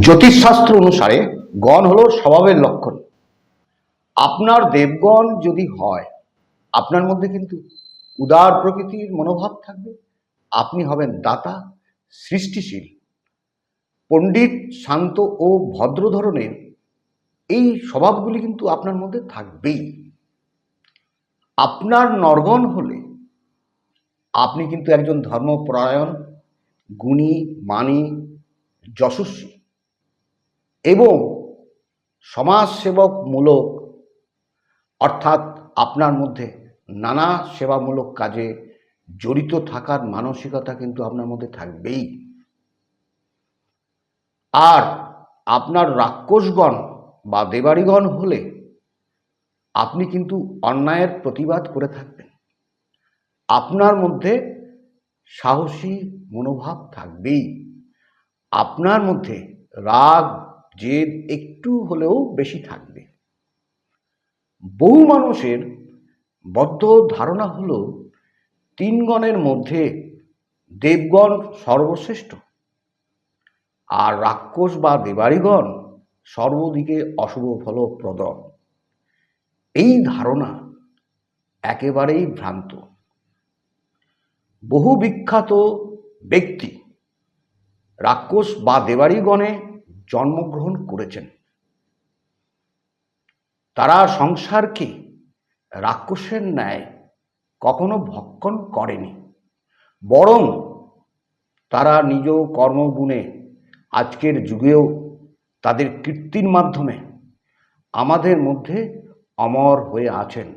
জ্যোতিষশাস্ত্র অনুসারে গণ হলো স্বভাবের লক্ষণ। আপনার দেবগণ যদি হয়, আপনার মধ্যে কিন্তু উদার প্রকৃতির মনোভাব থাকবে। আপনি হবেন দাতা, সৃষ্টিশীল। পণ্ডিত, শান্ত ও ভদ্র ধরনের এই স্বভাবগুলি কিন্তু আপনার মধ্যে থাকবেই। আপনার নরগণ হলে আপনি কিন্তু একজন ধর্মপরায়ণ, গুণী, মানী, যশস্বী। এবং সমাজসেবকমূলক, অর্থাৎ আপনার মধ্যে নানা সেবামূলক কাজে জড়িত থাকার মানসিকতা কিন্তু আপনার মধ্যে থাকবেই। আর আপনার রাক্ষসগণ বা দেবাড়িগণ হলে আপনি কিন্তু অন্যায়ের প্রতিবাদ করে থাকবেন। আপনার মধ্যে সাহসী মনোভাব থাকবেই। আপনার মধ্যে রাগ জেদ একটু হলেও বেশি থাকবে। বহু মানুষের বদ্ধ ধারণা হল, তিন গণের মধ্যে দেবগণ সর্বশ্রেষ্ঠ আর রাক্ষস বা দেবাড়িগণ সর্বদিকে অশুভ ফলপ্রদ এই ধারণা একেবারেই ভ্রান্ত। বহু বিখ্যাত ব্যক্তি রাক্ষস বা দেবাড়িগণে জন্মগ্রহণ করেছেন। তারা সংসারকে রাক্ষসের ন্যায় কখনো ভক্ষণ করেনি। বরং তারা নিজ কর্মগুণে আজকের যুগেও তাদের কীর্তির মাধ্যমে আমাদের মধ্যে অমর হয়ে আছেন।